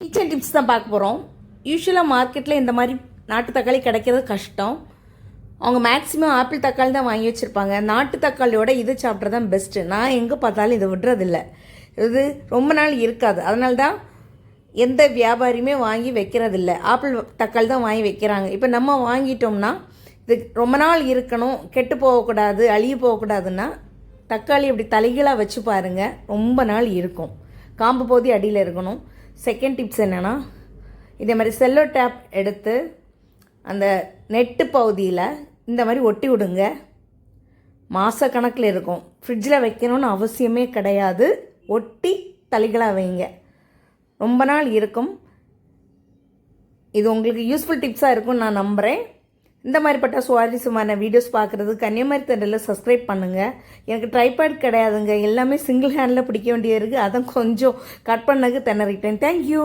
Kitchen tips தான் பார்க்க போகிறோம் யூஸ்வலாக மார்க்கெட்டில் இந்த மாதிரி நாட்டு தக்காளி கிடைக்கிறது கஷ்டம். அவங்க மேக்ஸிமம் ஆப்பிள் தக்காளி தான் வாங்கி வச்சுருப்பாங்க. நாட்டு தக்காளியோட இது சாப்பிட்றது தான் பெஸ்ட்டு நான் எங்கே பார்த்தாலும் இதை விடுறதில்ல. இது ரொம்ப நாள் இருக்காது. அதனால தான் எந்த வியாபாரியுமே வாங்கி வைக்கிறதில்ல. ஆப்பிள் தக்காளி தான் வாங்கி வைக்கிறாங்க. இப்போ நம்ம வாங்கிட்டோம்னா இது ரொம்ப நாள் இருக்கணும். கெட்டு போகக்கூடாது அழுகி போகக்கூடாதுன்னா தக்காளி இப்படி தலைகீழாக வச்சு பாருங்கள் ரொம்ப நாள் இருக்கும். காம்பு போதி அடியில் இருக்கணும். செகண்ட் டிப்ஸ் என்னென்னா இதே மாதிரி செல்லோ டேப் எடுத்து அந்த நெட்டு பகுதியில் இந்த மாதிரி ஒட்டி விடுங்க. மாத கணக்கில் இருக்கும். ஃப்ரிட்ஜில் வைக்கணும்னு அவசியமே கிடையாது. ஒட்டி தளிகளாக வைங்க. ரொம்ப நாள் இருக்கும். இது உங்களுக்கு யூஸ்ஃபுல் டிப்ஸாக இருக்கும்னு நான் நம்புகிறேன் இந்த மாதிரிப்பட்ட சுவாரஸ்யமான வீடியோஸ் பார்க்குறது கன்னியாகுமரி தண்டலில் சப்ஸ்கிரைப் பண்ணுங்கள் எனக்கு ட்ரைபேட் கிடையாதுங்க. எல்லாமே சிங்கிள் ஹேண்டில் பிடிக்க வேண்டியது இருக்குது அதான் கொஞ்சம் கட் பண்ணதுக்கு திணறிட்டேன் தேங்க்யூ